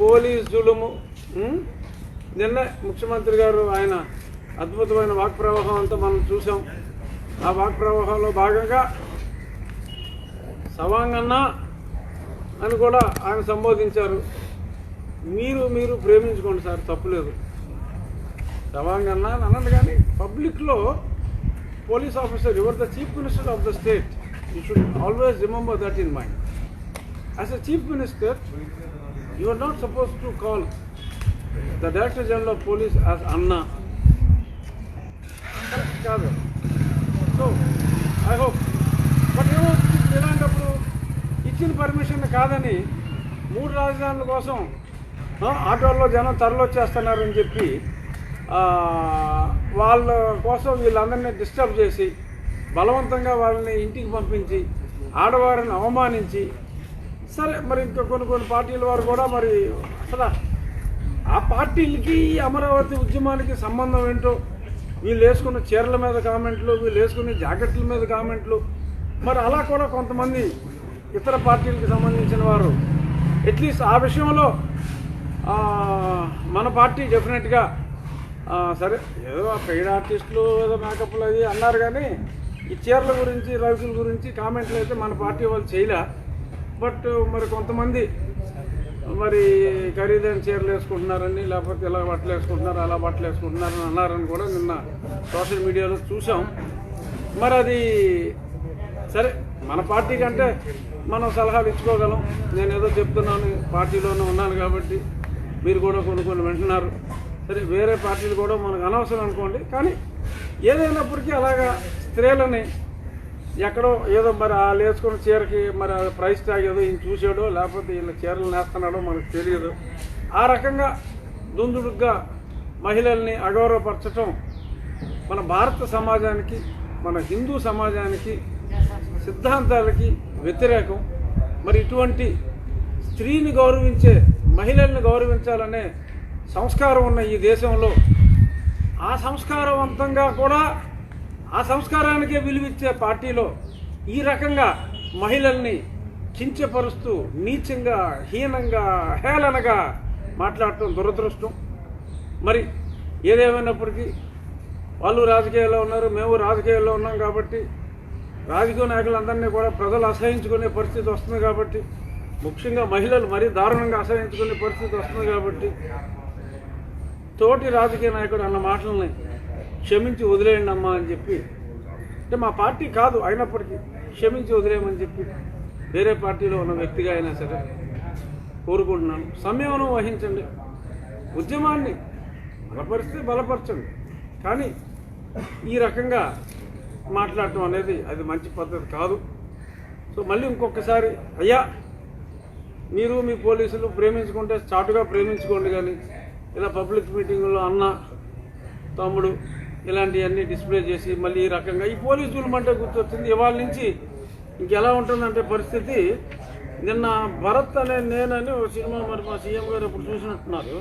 Police జులుము నిన్న ముఖ్యమంత్రి గారు ఆయన అద్భుతమైన వాక్ ప్రవాహం అంతా మనం చూసాం. ఆ వాక్ ప్రవాహంలో భాగంగా సవాంగన్న అని కూడా ఆయన సంబోధించారు. మీరు మీరు ప్రేమించుకోండి సార్ తప్పులేదు సవాంగన్న అని అన్నది కానీ పబ్లిక్లో police officer your the chief minister of the state you should always remember that in mind. As a chief minister you are not suppose to call the director general of police as అన్న కాదు. So I hope but ఏమో ఇలాంటప్పుడు ఇచ్చిన permission కాదని మూడు రాజధానుల కోసం ఆటోల్లో జనం తరలొచ్చేస్తున్నారని చెప్పి వాళ్ళ కోసం వీళ్ళందరినీ డిస్టర్బ్ చేసి బలవంతంగా వాళ్ళని ఇంటికి పంపించి ఆడవారిని అవమానించి సరే మరి ఇంకా కొన్ని కొన్ని పార్టీల వారు కూడా మరి అసలు ఆ పార్టీలకి ఈ అమరావతి ఉద్యమానికి సంబంధం ఏంటో వీళ్ళు వేసుకున్న చీరల మీద కామెంట్లు వీళ్ళు వేసుకునే జాకెట్ల మీద కామెంట్లు. మరి అలా కూడా కొంతమంది ఇతర పార్టీలకు సంబంధించిన వారు అట్లీస్ట్ ఆ విషయంలో మన పార్టీ డెఫినెట్గా సరే ఏదో ఆ పెయిడ్ ఆర్టిస్టులు ఏదో మేకప్లు అవి అన్నారు కానీ ఈ చీరల గురించి రవికుల గురించి కామెంట్లు అయితే మన పార్టీ వాళ్ళు చేయలే. బట్ మరి కొంతమంది మరి ఖరీదైన చీరలు వేసుకుంటున్నారని లేకపోతే ఇలా బట్టలు వేసుకుంటున్నారు అలా బట్టలు వేసుకుంటున్నారని అన్నారని కూడా నిన్న సోషల్ మీడియాలో చూసాం మరి అది సరే మన పార్టీ కంటే మనం సలహాలు ఇచ్చుకోగలం. నేను ఏదో చెప్తున్నాను పార్టీలోనే ఉన్నాను కాబట్టి మీరు కూడా కొన్ని కొన్ని వింటున్నారు. సరే వేరే పార్టీలు కూడా మనకు అనవసరం అనుకోండి. కానీ ఏదైనప్పటికీ అలాగా స్త్రీలని ఎక్కడో ఏదో మరి ఆ వేసుకున్న చీరకి మరి ప్రైస్ ట్యాగ్ ఏదో ఈయన చూసాడో లేకపోతే వీళ్ళ చీరలు నేస్తున్నాడో మనకు తెలియదు. ఆ రకంగా దుందుడుగ్గా మహిళల్ని అగౌరవపరచటం మన భారత సమాజానికి మన హిందూ సమాజానికి సిద్ధాంతాలకి వ్యతిరేకం. మరి ఇటువంటి స్త్రీని గౌరవించే మహిళల్ని గౌరవించాలనే సంస్కారం ఉన్న ఈ దేశంలో ఆ సంస్కారవంతంగా కూడా ఆ సంస్కారానికే విలువిచ్చే పార్టీలో ఈ రకంగా మహిళల్ని కించపరుస్తూ నీచంగా హీనంగా హేళనగా మాట్లాడటం దురదృష్టం. మరి ఏదేమైనప్పటికీ వాళ్ళు రాజకీయాల్లో ఉన్నారు మేము రాజకీయాల్లో ఉన్నాం కాబట్టి రాజకీయ నాయకులందరినీ కూడా ప్రజలు అసహించుకునే పరిస్థితి వస్తుంది కాబట్టి ముఖ్యంగా మహిళలు మరీ దారుణంగా అసహించుకునే పరిస్థితి వస్తుంది కాబట్టి తోటి రాజకీయ నాయకుడు అన్న మాటలని క్షమించి వదిలేయండి అమ్మా అని చెప్పి. అంటే మా పార్టీ కాదు అయినప్పటికీ క్షమించి వదిలేయమని చెప్పి వేరే పార్టీలో ఉన్న వ్యక్తిగా అయినా సరే కోరుకుంటున్నాను. సంయమనం వహించండి. ఉద్యమాన్ని బలపరిస్తే బలపరచండి. కానీ ఈ రకంగా మాట్లాడటం అనేది అది మంచి పద్ధతి కాదు. సో మళ్ళీ ఇంకొకసారి అయ్యా మీరు మీ పోలీసులు ప్రేమించుకుంటే చాటుగా ప్రేమించుకోండి కానీ ఇలా పబ్లిక్ మీటింగుల్లో అన్న తమ్ముడు ఇలాంటివన్నీ డిస్ప్లే చేసి మళ్ళీ ఈ రకంగా ఈ పోలీసులు అంటే గుర్తొచ్చింది. ఇవాళ నుంచి ఇంకెలా ఉంటుందంటే పరిస్థితి నిన్న భరత్ అనే నేనని ఒక సినిమా మరి మా సీఎం గారు ఇప్పుడు చూసినట్టున్నారు.